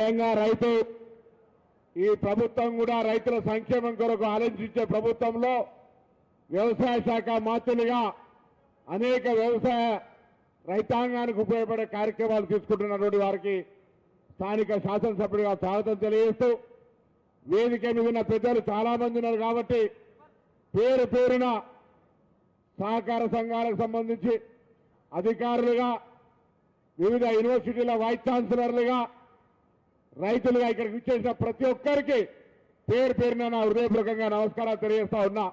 స్వయంగా రైతు ఈ ప్రభుత్వం కూడా రైతుల సంక్షేమం కొరకు ఆలోచించే ప్రభుత్వంలో వ్యవసాయ శాఖ మాత్రులుగా అనేక వ్యవసాయ రైతాంగానికి ఉపయోగపడే కార్యక్రమాలు తీసుకుంటున్నటువంటి వారికి స్థానిక శాసనసభ్యుడిగా స్వాగతం తెలియజేస్తూ వేదిక మీద ఉన్న పెద్దలు చాలామంది ఉన్నారు కాబట్టి పేరు పేరున సహకార సంఘాలకు సంబంధించి అధికారులుగా వివిధ యూనివర్సిటీల వైస్ ఛాన్సలర్లుగా రైతులుగా ఇక్కడికి విచ్చేసిన ప్రతి ఒక్కరికి పేరు పేరున నా హృదయపూర్వకంగా నమస్కారాలు తెలియజేస్తా ఉన్నా.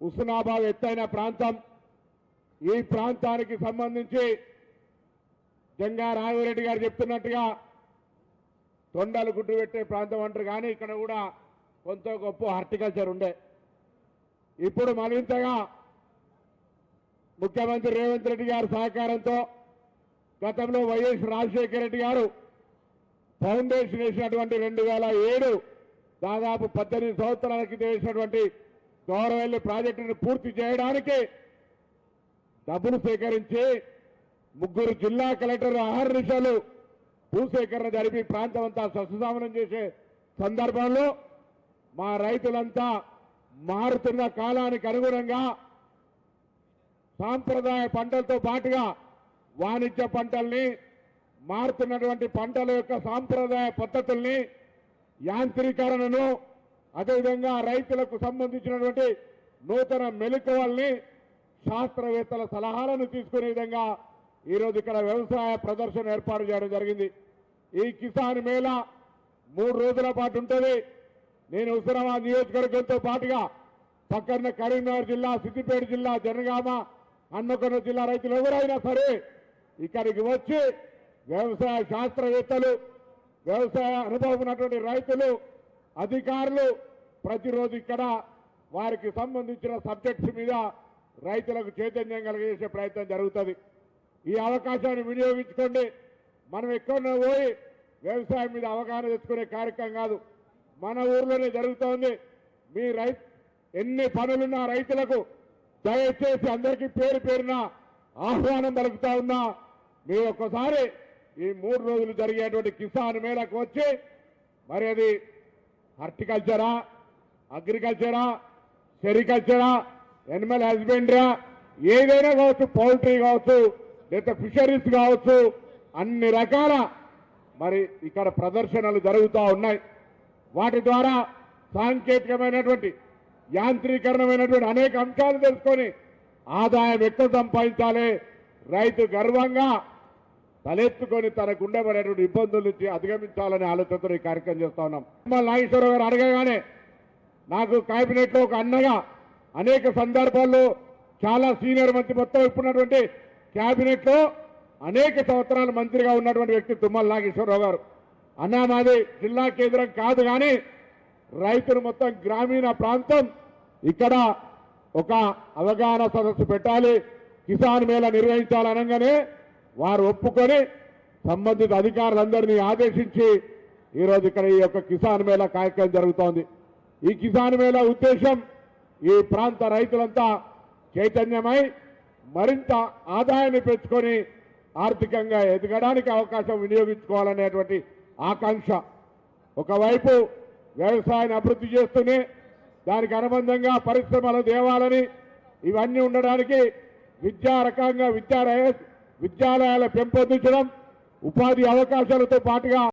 హుస్నాబాద్ ఎత్తైన ప్రాంతం. ఈ ప్రాంతానికి సంబంధించి జంగా రాఘవరెడ్డి గారు చెప్తున్నట్టుగా తొండలు గుడ్డు పెట్టే ప్రాంతం అంటారు. కానీ ఇక్కడ కూడా కొంత గొప్ప హార్టికల్చర్ ఉండే. ఇప్పుడు మరింతగా ముఖ్యమంత్రి రేవంత్ రెడ్డి గారి సహకారంతో గతంలో వైఎస్ రాజశేఖర రెడ్డి గారు ఫౌండేషన్ వేసినటువంటి రెండు వేల ఏడు దాదాపు పద్దెనిమిది సంవత్సరాల క్రితం వేసినటువంటి గౌరవల్లి ప్రాజెక్టును పూర్తి చేయడానికి డబ్బులు సేకరించి ముగ్గురు జిల్లా కలెక్టర్ అహర్నిశలు భూసేకరణ జరిపి ప్రాంతం అంతా సస్యశామనం చేసే సందర్భంలో మా రైతులంతా మారుతున్న కాలానికి అనుగుణంగా సాంప్రదాయ పంటలతో పాటుగా వాణిజ్య పంటల్ని మారుతున్నటువంటి పంటల యొక్క సాంప్రదాయ పద్ధతుల్ని యాంత్రీకరణను అదేవిధంగా రైతులకు సంబంధించినటువంటి నూతన మెలకువల్ని శాస్త్రవేత్తల సలహాలను తీసుకునే విధంగా ఈరోజు ఇక్కడ వ్యవసాయ ప్రదర్శన ఏర్పాటు చేయడం జరిగింది. ఈ కిసాన్ మేళా మూడు రోజుల పాటు ఉంటుంది. నేను హుస్నాబాద్ నియోజకవర్గంతో పాటుగా పక్కన కరీంనగర్ జిల్లా సిద్దిపేట జిల్లా జనగామ అన్నకొండ జిల్లా రైతులు ఎవరైనా సరే ఇక్కడికి వచ్చి వ్యవసాయ శాస్త్రవేత్తలు వ్యవసాయ అనుభవం ఉన్నటువంటి రైతులు అధికారులు ప్రతిరోజు ఇక్కడ వారికి సంబంధించిన సబ్జెక్ట్స్ మీద రైతులకు చైతన్యం కలిగేసే ప్రయత్నం జరుగుతుంది. ఈ అవకాశాన్ని వినియోగించుకోండి. మనం ఎక్కడో పోయి వ్యవసాయం మీద అవగాహన తెచ్చుకునే కార్యక్రమం కాదు. మన ఊర్లోనే జరుగుతోంది. మీ రై ఎన్ని పనులున్నా రైతులకు దయచేసి అందరికీ పేరు పేరున ఆహ్వానం పలుకుతా ఉన్నా. మీరు ఒక్కసారి ఈ మూడు రోజులు జరిగేటువంటి కిసాన్ మేళకు వచ్చి మరి అది హార్టికల్చరా అగ్రికల్చరా సెరికల్చరా ఎనిమల్ హస్బెండరా ఏదైనా కావచ్చు పౌల్ట్రీ కావచ్చు లేదా ఫిషరీస్ కావచ్చు అన్ని రకాల మరి ఇక్కడ ప్రదర్శనలు జరుగుతూ ఉన్నాయి. వాటి ద్వారా సాంకేతికమైనటువంటి యాంత్రీకరణమైనటువంటి అనేక అంశాలు తెలుసుకొని ఆదాయం ఎక్కువ సంపాదించాలి రైతు గర్వంగా తలెత్తుకొని తనకు ఉండబడేటువంటి ఇబ్బందుల నుంచి అధిగమించాలనే ఆలోచనతో ఈ కార్యక్రమం చేస్తా ఉన్నాం. తిరుమల నాగేశ్వరరావు గారు అడగగానే నాకు కేబినెట్లో ఒక అన్నగా అనేక సందర్భాల్లో చాలా సీనియర్ మంత్రి మొత్తం ఇప్పుడున్నటువంటి కేబినెట్లో అనేక సంవత్సరాలు మంత్రిగా ఉన్నటువంటి వ్యక్తి తుమ్మల నాగేశ్వరరావు గారు. అన్నా మాది జిల్లా కేంద్రం కాదు కానీ రైతులు మొత్తం గ్రామీణ ప్రాంతం ఇక్కడ ఒక అవగాహన సదస్సు పెట్టాలి. కిసాన్ మేళ నిర్వహించాలనగానే వారు ఒప్పుకొని సంబంధిత అధికారులందరినీ ఆదేశించి ఈరోజు ఇక్కడ ఈ యొక్క కిసాన్ మేళా కార్యక్రమం జరుగుతోంది. ఈ కిసాన్ మేళా ఉద్దేశం ఈ ప్రాంత రైతులంతా చైతన్యమై మరింత ఆదాయాన్ని పెంచుకొని ఆర్థికంగా ఎదగడానికి అవకాశం వినియోగించుకోవాలనేటువంటి ఆకాంక్ష. ఒకవైపు వ్యవసాయాన్ని అభివృద్ధి చేస్తూనే దానికి అనుబంధంగా పరిశ్రమలు తేవాలని ఇవన్నీ ఉండడానికి విద్యా రకంగా విద్యా విద్యాలయాలు పెంపొందించడం ఉపాధి అవకాశాలతో పాటుగా